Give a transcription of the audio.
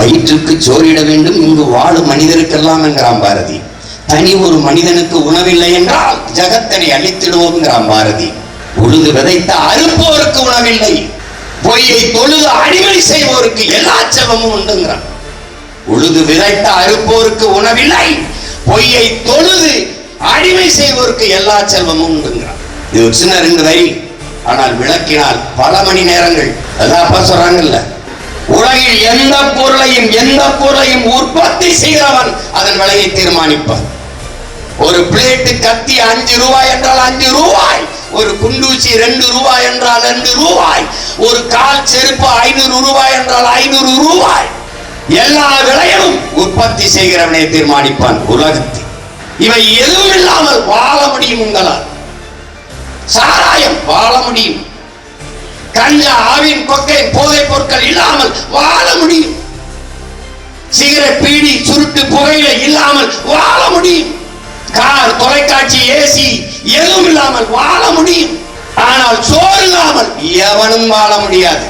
வயிற்றுக்கு சோறிட வேண்டும் இங்கு வாழும் மனிதருக்கெல்லாம் என்கிறான் பாரதி. தனி ஒரு மனிதனுக்கு உணவில்லை என்றால் ஜகத்தனை அழித்திடுவோம்ங்கிறான் பாரதி. உழுது விதைத்த அறுப்போருக்கு உணவில்லை. பொய்யை தொழுது அடிமை செய்வோருக்கு எல்லா செல்வமும் உண்டுங்கிறான். உழுது விதைத்த அறுப்போருக்கு உணவில்லை. பொய்யை தொழுது அடிமை செய்வோருக்கு எல்லா செல்வமும் உண்டுங்கிறான். இது ஒரு சின்ன ரெண்டு வரி. ஆனால் விளக்கினால் பல மணி நேரங்கள். அதான் அப்பா சொல்றாங்கல்ல உலகில் எந்த பொருளையும் எந்த பொருளையும் உற்பத்தி செய்கிறவன் அதன் விலையை தீர்மானிப்பான். ஒரு பிளேட்டு கத்தி அஞ்சு ரூபாய் என்றால் அஞ்சு ரூபாய் ஒரு குண்டூசி ரெண்டு ரூபாய் என்றால் ரெண்டு ரூபாய் ஒரு கால் செருப்பு ஐநூறு ரூபாய் என்றால் ஐநூறு ரூபாய். எல்லா விலையும் உற்பத்தி செய்கிறவனை தீர்மானிப்பான் உலகத்தில். இவை எதுவும் இல்லாமல் வாழ முடியும் உங்களால். சாராயம் வாழ முடியும். கஞ்சா ஆவின் கொக்கை போதைப் பொருட்கள் இல்லாமல் வாழ முடியும். சிகரெட் பீடி சுருட்டு புகையில இல்லாமல் வாழ முடியும். கார் தொலைக்காட்சி ஏசி எதுவும் இல்லாமல் வாழ முடியும். ஆனால் சோறு இல்லாமல் எவனும் வாழ முடியாது.